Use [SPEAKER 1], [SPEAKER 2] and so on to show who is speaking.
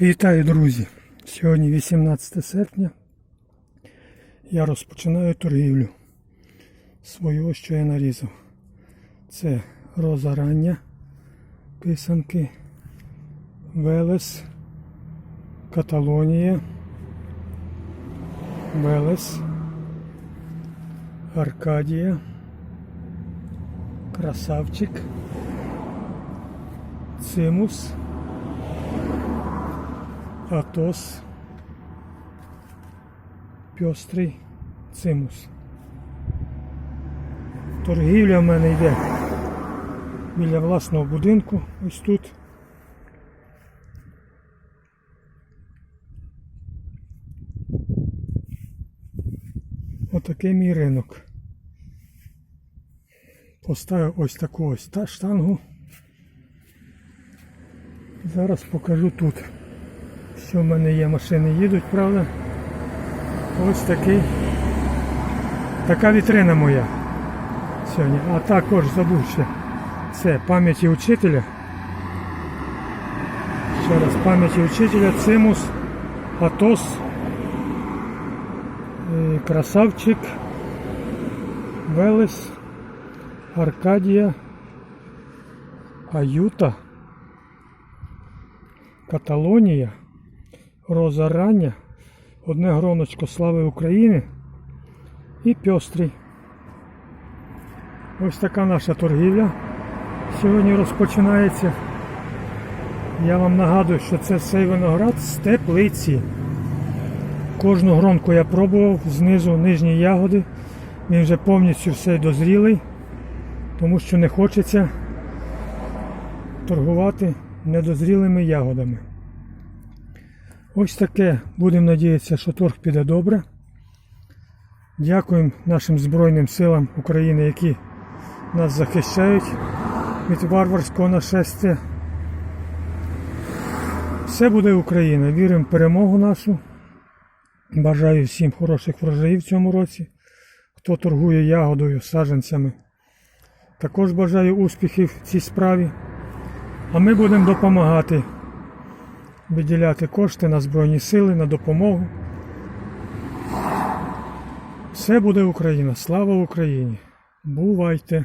[SPEAKER 1] Вітаю, друзі! Сьогодні 18 серпня. Я розпочинаю торгівлю свого, що я нарізав. Це роза рання, писанки, Велес, Каталонія, Велес, Аркадія, Красавчик, Цимус. Атос, пьострий цимус. Торгівля в мене йде біля власного будинку, ось тут. Отакий мій ринок. Поставив ось таку ось та штангу. Зараз покажу тут. Що в мене є, машини їдуть, правда? Ось такий. Така вітрина моя сьогодні. А також забув ще. Це пам'яті учителя. Ще раз пам'яті учителя, Цимус, Атос, е, Красавчик, Велес, Аркадія, Аюта, Каталонія. Роза рання, одне гроночко слави України і пьострий. Ось така наша торгівля сьогодні розпочинається. Я вам нагадую, що це цей виноград з теплиці. Кожну гронку я пробував, знизу нижні ягоди. Він вже повністю все дозрілий, тому що не хочеться торгувати недозрілими ягодами. Ось таке. Будемо надіятися, що торг піде добре. Дякуємо нашим Збройним силам України, які нас захищають від варварського нашестя. Все буде Україна. Віримо в перемогу нашу. Бажаю всім хороших врожаїв в цьому році. Хто торгує ягодою, саджанцями. Також бажаю успіхів в цій справі. А ми будемо допомагати виділяти кошти на Збройні Сили, на допомогу. Все буде Україна. Слава Україні! Бувайте!